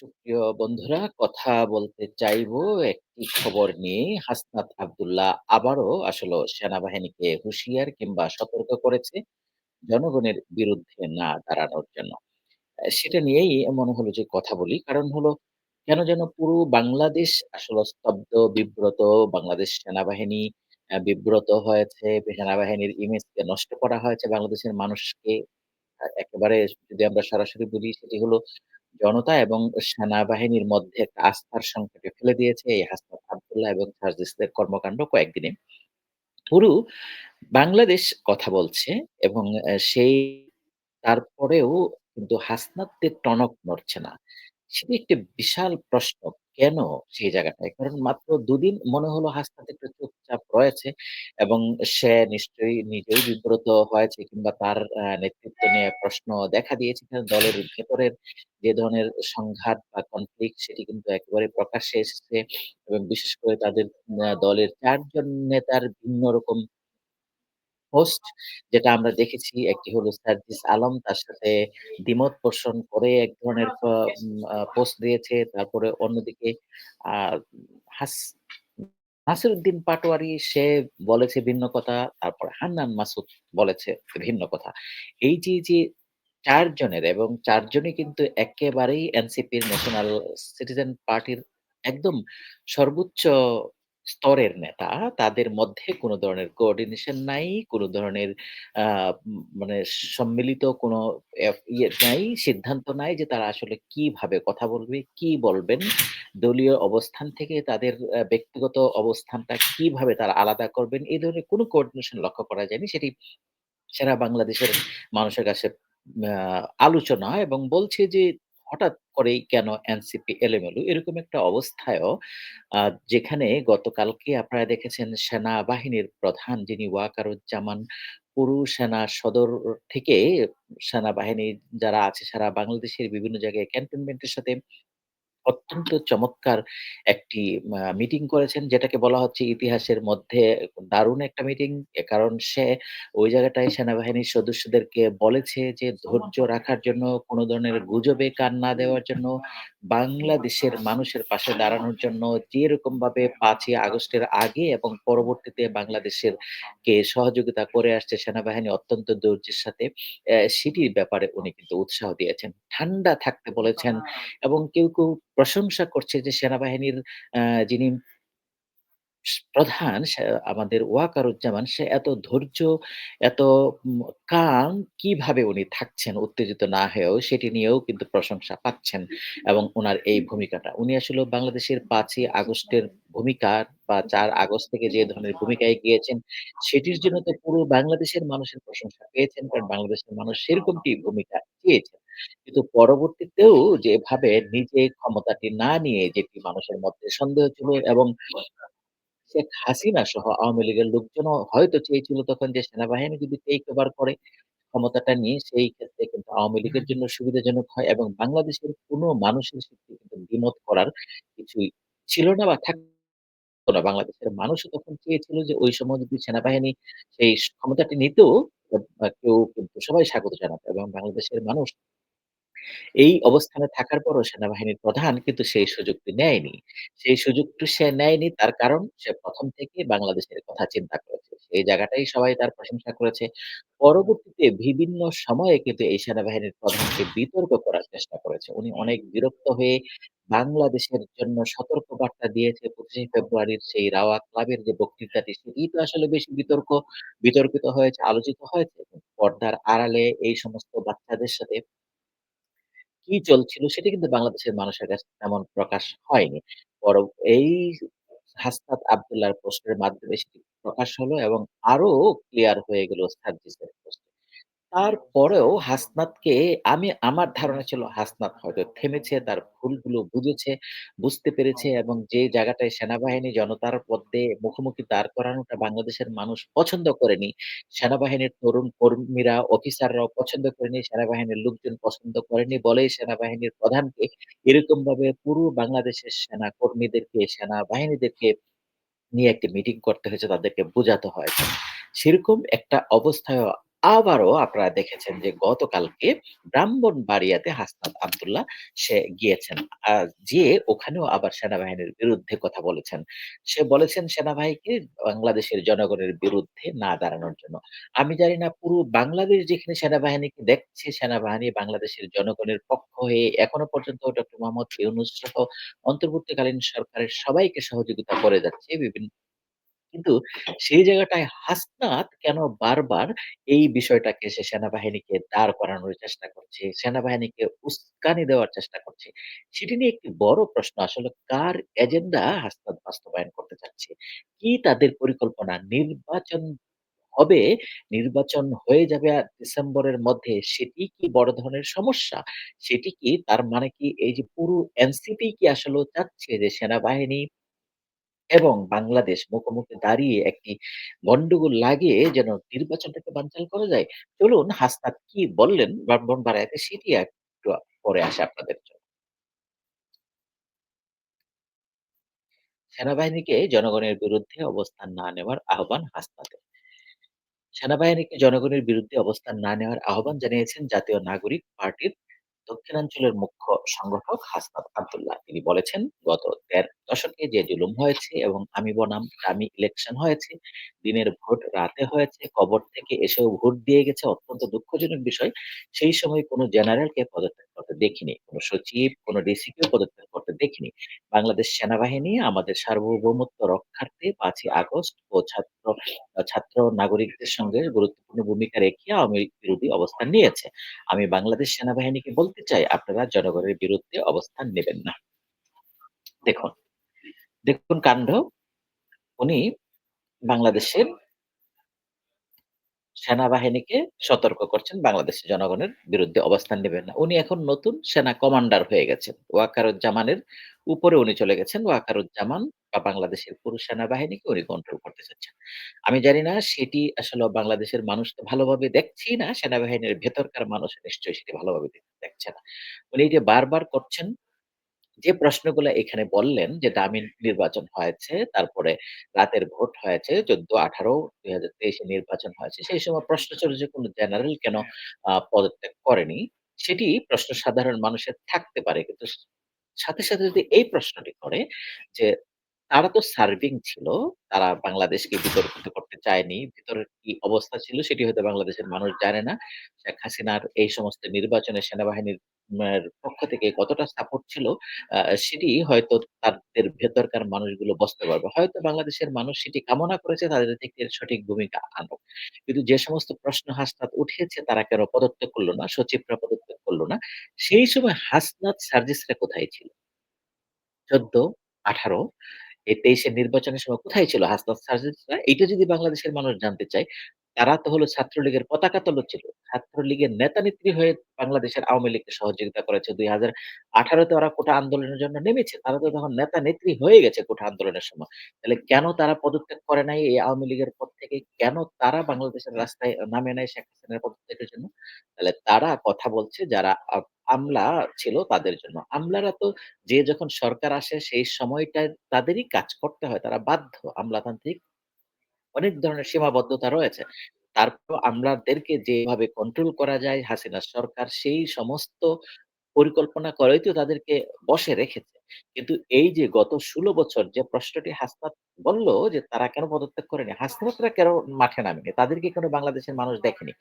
সুপ্রিয় বন্ধুরা কথা বলতে চাইব একটি খবর নিয়ে। হাসনাত আব্দুল্লাহ আবারও আসলে সেনাবাহিনীকে হুঁশিয়ার কিংবা সতর্ক করেছে জনগণের বিরুদ্ধে না দাঁড়ানোর জন্য। সেটা নিয়েই মনে হলো যে কথা বলি। কারণ হলো কেন যেন পুরো বাংলাদেশ আসলে স্তব্ধ, বিব্রত। বাংলাদেশ সেনাবাহিনী বিব্রত হয়েছে। সেনাবাহিনীর ইমেজকে নষ্ট করা হয়েছে বাংলাদেশের মানুষকে। একেবারে যদি আমরা সরাসরি বলি সেটি হলো জনতা এবং সেনাবাহিনীর মধ্যে আস্থার সংকটে ফেলে দিয়েছে এই হাসনাত আবদুল্লাহ এবং সার্জিসের কর্মকাণ্ড কয়েকদিনে। পুরো বাংলাদেশ কথা বলছে এবং সেই তারপরেও কিন্তু হাসনাতদের টনক নড়ছে না। সেটি একটি বিশাল প্রশ্ন। কেন সেই জায়গাটায়? কারণ মাত্র ২ দিন মনে হলো হাসনাত একটু চুপচাপ রয়েছে এবং সে নিশ্চয়ই নিজেই বিব্রত হয়েছে কিংবা তার নেতৃত্ব নিয়ে প্রশ্ন দেখা দিয়েছে। কারণ দলের ভেতরের যে ধরনের সংঘাত বা কনফ্লিক্ট সেটি কিন্তু একেবারে প্রকাশ্যে এসেছে এবং বিশেষ করে তাদের দলের ৪ জন নেতার ভিন্ন রকম পোস্ট যেটা আমরা দেখেছি একটি হলো সার্জিস আলম তার সাথে দ্বিমত পোষণ করে এক ধরনের প পোস্ট দিয়েছে। তারপরে অন্যদিকে হাস নাসিরউদ্দিন পাটোয়ারি সে বলেছে ভিন্ন কথা। তারপর হান্নান মাসুদ বলেছে ভিন্ন কথা। এই যে, যে ৪ জনের এবং চারজনই কিন্তু একেবারেই এনসিপির ন্যাশনাল সিটিজেন পার্টির একদম সর্বোচ্চ স্তরের নেতা। তাদের মধ্যে কোনো ধরনের কোঅর্ডিনেশন নাই, কোন ধরনের মানে সম্মিলিত কোন ইয়ে নাই, সিদ্ধান্ত নাই যে তারা আসলে কীভাবে কথা বলবে, কি বলবেন। দলীয় অবস্থান থেকে তাদের ব্যক্তিগত অবস্থানটা কীভাবে তারা আলাদা করবেন। এই ধরনের কোনো কোঅর্ডিনেশন লক্ষ্য করা যায়নি। সেটি সারা বাংলাদেশের মানুষের কাছে আলোচনা এবং বলছে যে হঠাৎ করেই কেন এনসিপি এলোমেলো। এরকম একটা অবস্থায়ও যেখানে গতকালকে আপনারা দেখেছেন সেনাবাহিনীর প্রধান যিনি ওয়াকারুজ্জামান পুরু সেনা সদর থেকে সেনাবাহিনী যারা আছে, সারা বাংলাদেশের বিভিন্ন জায়গায় ক্যান্টনমেন্টের সাথে অত্যন্ত চমৎকার একটি মিটিং করেছেন যেটাকে বলা হচ্ছে ইতিহাসের মধ্যে দারুণ একটা মিটিং। এ কারণ সে ওই জায়গাটায় সেনাবাহিনীর সদস্যদেরকে বলেছে যে ধৈর্য রাখার জন্য, কোন ধরনের গুজবে কান না দেওয়ার জন্য, বাংলাদেশের মানুষের পাশে দাঁড়ানোর জন্য যেরকমভাবে ৫ ই আগস্টের আগে এবং পরবর্তীতে বাংলাদেশের কে সহযোগিতা করে আসছে সেনাবাহিনী অত্যন্ত ধৈর্যের সাথে। অ্যা সেটির ব্যাপারে উনি কিন্তু উৎসাহ দিয়েছেন। ঠান্ডা থাকতে বলেছেন এবং কেউ, কেউ প্রশংসা করছে যে সেনাবাহিনীর যিনি প্রধান আমাদের ওয়াকারুজ্জামান সে এত ধৈর্য, এত calm কীভাবে উনি থাকছেন উত্তেজিত না হয়েও সেটি নিয়েও কিন্তু প্রশংসা পাচ্ছেন এবং উনার এই ভূমিকাটা। উনি আসলে বাংলাদেশের পাঁচই আগস্টের ভূমিকা বা চার আগস্ট থেকে যে ধরনের ভূমিকায় গিয়েছেন সেটির জন্য তো পুরো বাংলাদেশের মানুষের প্রশংসা পেয়েছেন। কারণ বাংলাদেশের মানুষ সেরকমটি ভূমিকা চেয়েছেন। কিন্তু পরবর্তীতেও যেভাবে নিজে ক্ষমতাটি না নিয়ে যেটি মানুষের মধ্যে সন্দেহ ছিল এবং শেখ হাসিনা সহ আওয়ামী লীগের লোকজনও হয়তো চেয়েছিল তখন যে সেনাবাহিনী যদি টেক ওভার করে ক্ষমতাটা নিয়ে সেই ক্ষেত্রে কিন্তু আওয়ামী লীগের জন্য সুবিধাজনক হয় এবং বাংলাদেশের কোন মানুষের সাথে কিন্তু দ্বিমত করার কিছুই ছিল না বা থাকতো না। বাংলাদেশের মানুষও তখন চেয়েছিল যে ওই সময় যদি সেনাবাহিনী সেই ক্ষমতাটি নিতেও আ কেউ কিন্তু সবাই স্বাগত জানাতো এবং বাংলাদেশের মানুষ এই অবস্থানে থাকার পরও সেনাবাহিনীর প্রধান কিন্তু সেই সুযোগটি নেয়নি। সেই সুযোগটি সে নেয়নি তার কারণ সে ১ম থেকেই বাংলাদেশের কথা চিন্তা করেছে। সেই জায়গাটাই সবাই তার প্রশংসা করেছে। পরবর্তীতে বিভিন্ন সময়ে কিন্তু এই সেনাবাহিনীর প্রধানকে বিতর্ক করার চেষ্টা করেছে। উনি অনেক বিরক্ত হয়ে বাংলাদেশের জন্য সতর্ক বার্তা দিয়েছে ২৫শে ফেব্রুয়ারির সেই রাওয়া ক্লাবের যে বক্তৃতাটি সেটিই তো আসলে বেশি বিতর্ক বিতর্কিত হয়েছে, আলোচিত হয়েছে। পর্দার আড়ালে এই সমস্ত বাচ্চাদের সাথে কি চলছিল সেটি কিন্তু বাংলাদেশের মানুষের কাছে তেমন প্রকাশ হয়নি। বরং এই হাসনাত আবদুল্লার পোস্টের মাধ্যমে সেটি প্রকাশ হলো এবং আরও ক্লিয়ার হয়ে গেল সার্জিসের পোস্টে। তারপরেও হাসনাতকে আমি আমার ধারণা ছিল হাসনাত হয়তো থেমেছে, তার ভুলগুলো বুঝেছে, বুঝতে পেরেছে এবং যে জায়গাটায় সেনাবাহিনী জনতার মধ্যে মুখোমুখি দাঁড় করানোটা বাংলাদেশের মানুষ পছন্দ করেনি। সেনাবাহিনীর তরুণ কর্মীরা, অফিসাররাও পছন্দ করেনি, সেনাবাহিনীর লোকজন পছন্দ করেনি বলেই সেনাবাহিনীর প্রধানকে এরকমভাবে পুরো বাংলাদেশের সেনা কর্মীদেরকে, সেনাবাহিনীদেরকে নিয়ে একটি মিটিং করতে হয়েছে, তাদেরকে বোঝাতে হয়েছে। সেরকম একটা অবস্থায়ও আবারও আপনারা দেখেছেন যে গতকালকে ব্রাহ্মণবাড়িয়াতে হাসনাত আব্দুল্লাহ সে গিয়েছেন। যেয়ে ওখানেও আবার সেনাবাহিনীর বিরুদ্ধে কথা বলেছেন। সে বলেছেন সেনাবাহিনীকে বাংলাদেশের জনগণের বিরুদ্ধে না দাঁড়ানোর জন্য। আমি জানি না পুরো বাংলাদেশ যেখানে সেনাবাহিনীকে দেখছে, সেনাবাহিনী বাংলাদেশের জনগণের পক্ষ হয়ে এখনও পর্যন্ত ডক্টর মোহাম্মদ ইউনূস সহ অন্তর্বর্তীকালীন সরকারের সবাইকে সহযোগিতা করে যাচ্ছে বিভিন কিন্তু সেই জায়গাটায় হাসনাত কেন বারবার এই বিষয়টাকে সে সেনাবাহিনীকে দাঁড় করানোর চেষ্টা করছে, সেনাবাহিনীকে উস্কানি দেওয়ার চেষ্টা করছে। সেটি নিয়ে একটি বড় প্রশ্ন আসলে কার এজেন্ডা হাসনাত বাস্তবায়ন করতে চাচ্ছে? কি তাদের পরিকল্পনা? নির্বাচন হবে, নির্বাচন হয়ে যাবে আ ডিসেম্বরের মধ্যে সেটি কি বড় ধরনের সমস্যা? সেটি কি তার মানে কি এই যে পুরো এনসিপি কি আসলেও চাচ্ছে যে সেনাবাহিনী এবং বাংলাদেশ মুখোমুখি দাঁড়িয়ে একটি গন্ডগোল লাগিয়ে যেন নির্বাচনটাকে বানচাল করা যায়। চলুন হাসনাত কি বললেন ব্রাহ্মণবাড়িয়াতে সেটি একটু পরে আসে আপনাদের জন্য। সেনাবাহিনীকে জনগণের বিরুদ্ধে অবস্থান না নেওয়ার আহ্বান হাসনাতের। সেনাবাহিনীকে জনগণের বিরুদ্ধে অবস্থান না নেওয়ার আহ্বান জানিয়েছেন জাতীয় নাগরিক পার্টির দক্ষিণাঞ্চলের মুখ্য সংগঠক হাসনাত আবদুল্লাহ তিনি বলেছেন, "গত দেড় দশকে যে জুলুম হয়েছে এবং আমি বনাম আমি ইলেকশন হয়েছে, দিনের ভোট রাতে হয়েছে, কবর থেকে এসেও ভোট দিয়ে গেছে অত্যন্ত দুঃখজনক বিষয়। সেই সময় কোনো জেনারেলকে পদত্যাগ করতে দেখিনি। কোনো সচিব, কোনো ডিসিকেও পদত্যাগ করতে দেখিনি। বাংলাদেশ সেনাবাহিনী আমাদের সার্বভৌমত্ব রক্ষার্থে ৫ই আগস্ট ও ছাত্র ছাত্র নাগরিকদের সঙ্গে গুরুত্বপূর্ণ ভূমিকা রেখে লীগ বিরোধী অবস্থান নিয়েছে। আমি বাংলাদেশ সেনাবাহিনীকে বলতে চাই, আপনারা জনগণের বিরুদ্ধে অবস্থান নেবেন না। দেখুন, দেখুন কাণ্ড। উনি বাংলাদেশের সেনাবাহিনীকে সতর্ক করছেন বাংলাদেশের জনগণের বিরুদ্ধে অবস্থান নেবেন না। উনি এখন নতুন সেনা কমান্ডার হয়ে গেছেন। ওয়াকারুজ্জামানের উপরে উনি চলে গেছেন। ওয়াকারুজ্জামান বা বাংলাদেশের পুরো সেনাবাহিনীকে উনি কন্ট্রোল করতে চাচ্ছেন। আমি জানি না সেটি আসলে বাংলাদেশের মানুষ তো ভালোভাবে দেখছেই না। সেনাবাহিনীর ভেতরকার মানুষ নিশ্চয়ই সেটি ভালোভাবে দেখ দেখছে না। উনি যে বারবার করছেন যে প্রশ্নগুলা এখানে বললেন যে দামি নির্বাচন হয়েছে, তারপরে রাতের ভোট হয়েছে ১৪, ১৮, ২০২৩ এ নির্বাচন হয়েছে। সেই সময় প্রশ্ন ছিল যে কোন জেনারেল কেন পদত্যাগ করেনি? সেটি প্রশ্ন সাধারণ মানুষের থাকতে পারে। কিন্তু সাথে, সাথে যদি এই প্রশ্নটি করে যে তারা তো সার্ভিং ছিল। তারা বাংলাদেশকে বিতর্কিত চায়নি। ভিতরের কি অবস্থা ছিল সেটি হয়তো বাংলাদেশের মানুষ জানে না। শেখ হাসিনার এই সমস্ত নির্বাচনে সেনাবাহিনীর পক্ষ থেকে কতটা সাপোর্ট ছিল সেটি হয়তো তাদের ভেতরকার মানুষগুলো বুঝতে পারবে। হয়তো বাংলাদেশের মানুষ সেটি কামনা করেছে তাদের থেকে সঠিক ভূমিকা আনুক। কিন্তু যে সমস্ত প্রশ্ন হাসনাত উঠিয়েছে তারা কেন পদত্যাগ করল না, সচিবরা পদত্যাগ করল না। সেই সময় হাসনাত সার্জিসরা কোথায় ছিল? ১৪, ১৮ এই ২৩ এর নির্বাচনের সময় কোথায় ছিল হাসনাত সার্জিসরা? এইটা যদি বাংলাদেশের মানুষ জানতে চায়, তারা তো হলো ছাত্রলীগের পতাকা তলে ছিল। ছাত্রলীগের নেতা-নেত্রী হয়ে বাংলাদেশের আওয়ামী লীগকে সহযোগিতা করেছে। ২০১৮ তে ওরা কোটা আন্দোলনের জন্য নেমেছে। তারা তো তখন নেতা-নেত্রী হয়ে গেছে কোটা আন্দোলনের সময়। তাহলে কেন তারা পদত্যাগ করে নাই এই আওয়ামী লীগের পদ থেকে? কেন তারা বাংলাদেশের রাস্তায় নামে নাই শেখ হাসিনার পদত্যাগের জন্য? তাহলে তারা কথা বলছে যারা আমলা ছিল তাদের জন্য। আমলারা তো যে যখন সরকার আসে সেই সময়টায় তাদেরই কাজ করতে হয়। তারা বাধ্য। আমলাতান্ত্রিক অনেক ধরনের সীমাবদ্ধতা রয়েছে। তারপরও আমলাদেরকে যেভাবে কন্ট্রোল করা যায় হাসিনা সরকার সেই সমস্ত পরিকল্পনা করেই তো তাদেরকে বশে রেখেছে। কিন্তু এই যে গত ১৬ বছর যে প্রশ্নটি হাসনাত বলল যে তারা কেন পদত্যাগ করেনি? হাসনাতরা কেন মাঠে নামেনি? তাদেরকে কেন বাংলাদেশের মানুষ দেখেনি?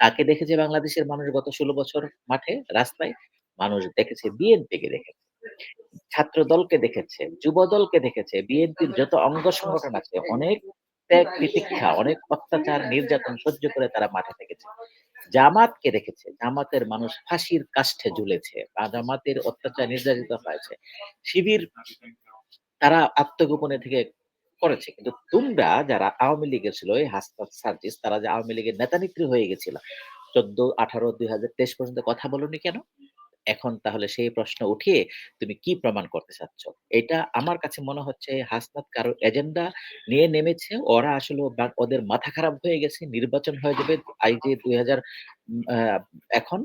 কাকে দেখেছে বাংলাদেশের মানুষ গত ১৬ বছর মাঠে রাস্তায়? মানুষ দেখেছে বিএনপিকে দেখেছে। ছাত্রদলকে দেখেছে, যুবদলকে দেখেছে, বিএনপির যত অঙ্গ সংগঠন আছে অনেক ত্যাগ তিতিক্ষা, অনেক অত্যাচার, নির্যাতন সহ্য করে তারা মাঠে থেকেছে। জামাতকে দেখেছে। জামাতের মানুষ ফাঁসির কাষ্ঠে ঝুলেছে। বা জামাতের অত্যাচার নির্যাতিত হয়েছে। শিবির তারা আত্মগোপনে থেকে করেছে। কিন্তু তোমরা যারা আওয়ামী লীগের ছিল এই হাসনাত সার্জিস তারা যে আওয়ামী লীগের নেতা-নেত্রী হয়ে গেছিল। ১৪, ১৮, ২০২৩ পর্যন্ত কথা বলোনি কেন? এখন তাহলে সেই প্রশ্ন উঠিয়ে তুমি কি প্রমাণ করতে চাচ্ছ? এটা আমার কাছে মনে হচ্ছে হাসনাত কারও এজেন্ডা নিয়ে নেমেছে। ওরা আসলে বা, ওদের মাথা খারাপ হয়ে গেছে। নির্বাচন হয়ে যাবে। এই যে ২০০০ উম, আ, এখন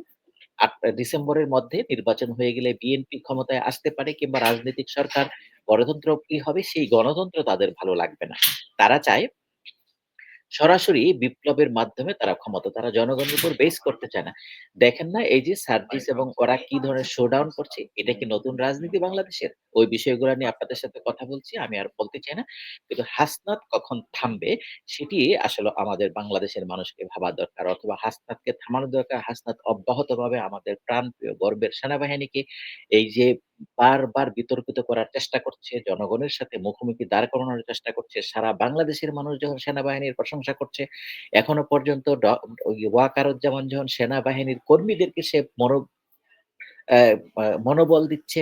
আট, ডিসেম্বরের মধ্যে নির্বাচন হয়ে গেলে বিএনপি ক্ষমতায় আসতে পারে কিংবা রাজনৈতিক সরকার, গণতন্ত্র কি হবে সেই গণতন্ত্র তাদের ভালো লাগবে না। তারা চায় সরাসরি বিপ্লবের মাধ্যমে তারা ক্ষমতা, তারা জনগণের উপর বেস করতে চায় না। দেখেন না, এই যে সার্জিস এবং ওরা কি ধরনের শোডাউন করছে? এটা কি নতুন রাজনীতি বাংলাদেশের? ওই বিষয়গুলো নিয়ে আপনাদের সাথে কথা বলছি। আমি আর বলতে চাই না। কিন্তু হাসনাত কখন থামবে, সেটি আসলে আমাদের বাংলাদেশের মানুষকে ভাবা দরকার। অথবা হাসনাতকে থামানো দরকার। হাসনাত অব্যাহতভাবে আমাদের প্রাণপ্রিয় গর্বের সেনাবাহিনীকে এই যে বারবার বিতর্কিত করার চেষ্টা করছে, জনগণের সাথে মুখোমুখি দাঁড় করানোর চেষ্টা করছে। সারা বাংলাদেশের মানুষ যখন সেনাবাহিনীর প্রশংসা করছে, এখনও পর্যন্ত ড ওয়াকারুজ্জামান যখন সেনাবাহিনীর কর্মীদেরকে সে মনো মনোবল দিচ্ছে,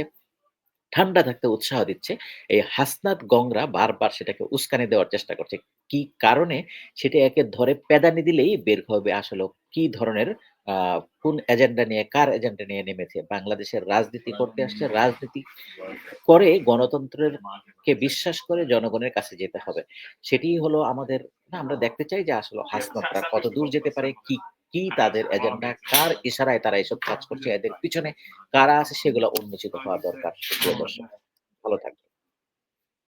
ঠান্ডা থাকতে উৎসাহ দিচ্ছে। এই হাসনাত গংরা বারবার সেটাকে উস্কানি দেওয়ার চেষ্টা করছে। কি কারণে? সেটা একে ধরে পেদানি দিলেই বের হবে আসলে কি ধরনের কোন এজেন্ডা নিয়ে, কার এজেন্ডা নিয়ে নেমেছে। বাংলাদেশের রাজনীতি করতে আসছে। রাজনীতি করে গণতন্ত্রের কে বিশ্বাস করে জনগণের কাছে যেতে হবে। সেটিই হলো আমাদের না আমরা দেখতে চাই যে আসলে হাসনাতরা কতদূর যেতে পারে, কি, কি তাদের এজেন্ডা, কার ইশারায় তারা এসব কাজ করছে, এদের পিছনে কারা আছে সেগুলো উন্মোচিত হওয়া দরকার। ভালো থাকবেন।